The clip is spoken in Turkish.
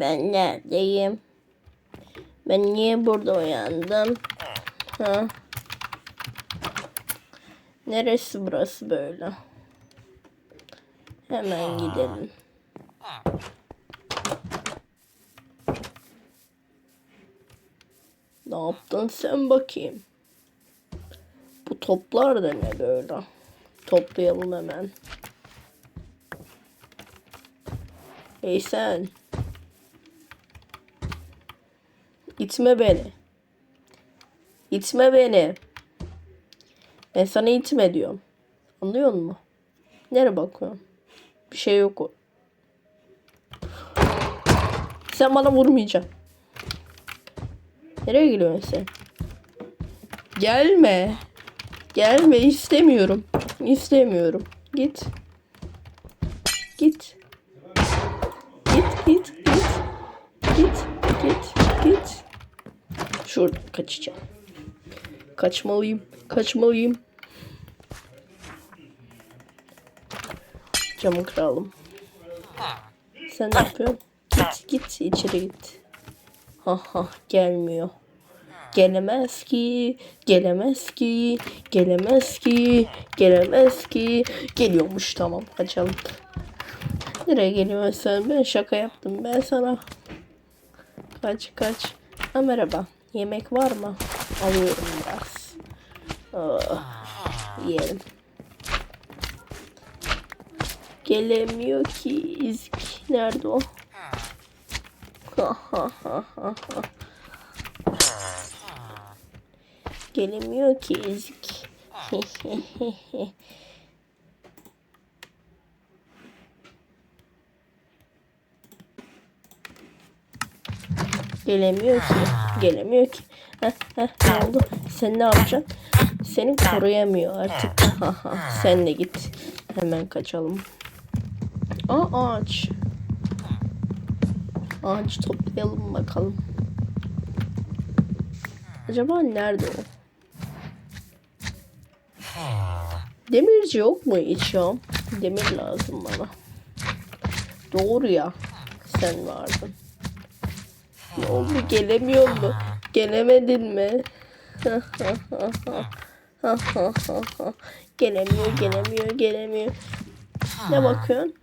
Ben neredeyim? Ben niye burada uyandım? Ha? Neresi burası böyle? Hemen gidelim. Ne yaptın sen bakayım? Bu toplar da ne böyle? Toplayalım hemen. Hey sen. İtme beni. İtme beni. Ben sana itme diyorum. Anlıyor musun? Nereye bakıyorsun? Bir şey yok o. Sen bana vurmayacaksın. Nereye gidiyorsun sen? Gelme. Gelme istemiyorum. İstemiyorum. Git. Git. Git git git. Git git. Şuradan kaçacağım. Kaçmalıyım. Kaçmalıyım. Camı kıralım. Sen ne yapıyorsun? Git git içeri git. Ha ha gelmiyor. Gelemez ki, gelemez ki, gelemez ki, gelemez ki. Geliyormuş tamam kaçalım. Nereye geliyorsun sen? Ben şaka yaptım ben sana. Kaç kaç. Ha, merhaba. Yemek var mı? Alıyorum biraz. Oh, yiyelim. Gelemiyor ki İzik. Nerede o? Ha ha. Gelemiyor ki ezik. Gelemiyor ki. Gelemiyor ki. Heh, heh, ne oldu? Sen ne yapacaksın? Seni koruyamıyor artık. Sen de git. Hemen kaçalım. Aa ağaç. Ağaç toplayalım bakalım. Acaba nerede o? Demirci yok mu hiç ya? Demir lazım bana. Doğru ya. Sen vardın. Ne oldu gelemiyor mu? Gelemedin mi? gelemiyor, gelemiyor, gelemiyor. Ne bakıyorsun?